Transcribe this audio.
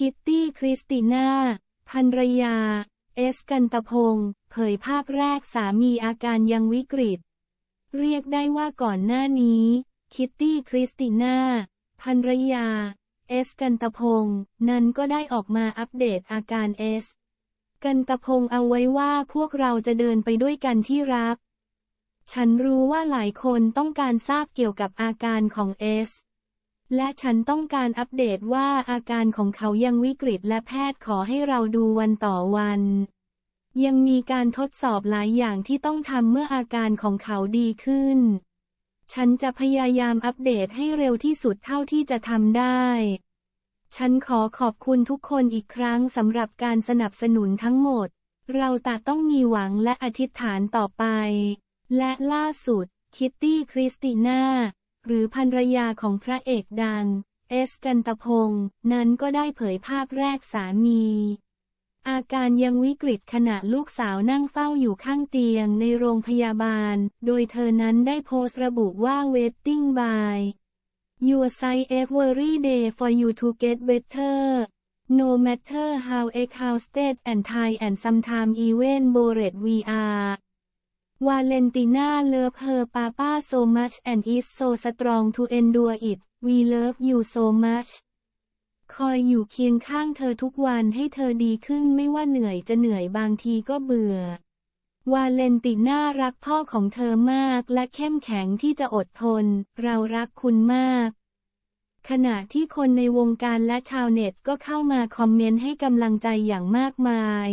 คิตตี้คริสติน่าภรรยา เอสกันตพงศ์เผยภาพแรกสามีอาการยังวิกฤต เรียกได้ว่าก่อนหน้านี้ คิตตี้คริสติน่าภรรยา เอสกันตพงศ์นั้นก็ได้ออกมาอัปเดตอาการเอส กันตพงศ์เอาไว้ว่าพวกเราจะเดินไปด้วยกันที่รัก ฉันรู้ว่าหลายคนต้องการทราบเกี่ยวกับอาการของเอส และฉันต้องการอัปเดตว่าอาการของเขายังวิกฤตและแพทย์ขอให้เราดูวันต่อวัน ยังมีการทดสอบหลายอย่างที่ต้องทำเมื่ออาการของเขาดีขึ้น ฉันจะพยายามอัปเดตให้เร็วที่สุดเท่าที่จะทำได้ ฉันขอขอบคุณทุกคนอีกครั้งสำหรับการสนับสนุนทั้งหมด เราต่ต้องมีหวังและอธิษฐานต่อไป และล่าสุด คิตตี้คริสติน่า หรือภรรยาของพระเอกดัง เอสกันตพงศ์นั้นก็ได้เผยภาพแรกสามี อาการยังวิกฤตขณะลูกสาวนั่งเฝ้าอยู่ข้างเตียงในโรงพยาบาล โดยเธอนั้นได้โพสต์ระบุว่า waiting by your side every day for you to get better no matter how exhausted and tired and sometimes even bored we are วาเลนติน่าเลิฟเ her papa so much and is so strong to endure it we love you so much คอยอยู่เคียงข้างเธอทุกวันให้เธอดีขึ้นไม่ว่าเหนื่อยจะเหนื่อยบางทีก็เบื่อ วาเลนติน่ารักพ่อของเธอมากและเข้มแข็งที่จะอดทน เรารักคุณมาก ขณะที่คนในวงการและชาวเน็ตก็เข้ามาคอมเมนต์ให้กำลังใจอย่างมากมาย